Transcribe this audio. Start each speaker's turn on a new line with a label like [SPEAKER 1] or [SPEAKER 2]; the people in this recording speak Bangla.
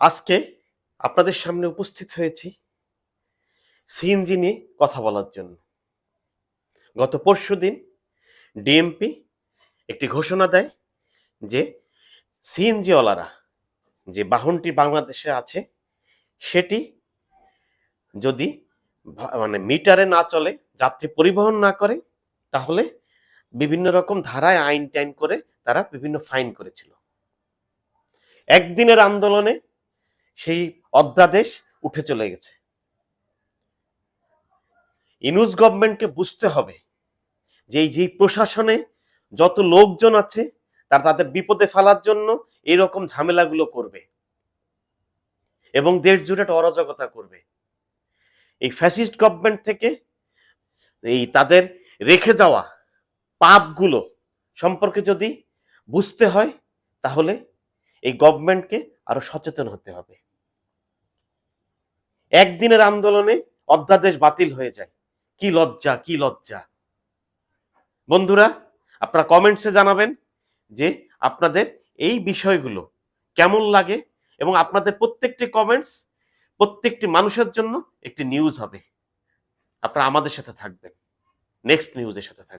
[SPEAKER 1] আজকে আপনাদের সামনে উপস্থিত হয়েছি সিএনজি নিয়ে কথা বলার জন্য। গত পরশু দিন ডিএমপি একটি ঘোষণা দেয় যে সিএনজিওয়ালারা যে বাহনটি বাংলাদেশে আছে, সেটি যদি মানে মিটারে না চলে, যাত্রী পরিবহন না করে, তাহলে বিভিন্ন রকম ধারায় আইন টাইন করে তারা বিভিন্ন ফাইন করেছিল। একদিনের আন্দোলনে সেই অধ্যাদেশ উঠে চলে গেছে। ইনুস গভর্নমেন্টকে বুঝতে হবে যে এই যে প্রশাসনে যত লোকজন আছে, তারা তাদের বিপদে ফেলার জন্য এরকম ঝামেলাগুলো করবে এবং দেশ জুড়ে অরাজকতা করবে। এই ফ্যাসিস্ট গভর্নমেন্ট থেকে এই তাদের রেখে যাওয়া পাপগুলো সম্পর্কে যদি বুঝতে হয়, তাহলে এই গভর্নমেন্টকে আরও সচেতন হতে হবে। একদিনের আন্দোলনে অধ্যাদেশ বাতিল হয়ে যায়। কি লজ্জা কি লজ্জা। বন্ধুরা, আপনারা কমেন্টসে জানাবেন যে আপনাদের এই বিষয়গুলো কেমন লাগে এবং আপনাদের প্রত্যেকটি কমেন্টস প্রত্যেকটি মানুষের জন্য একটি নিউজ হবে। আপনারা আমাদের সাথে থাকবেন। নেক্সট নিউজের সাথে থাকবেন।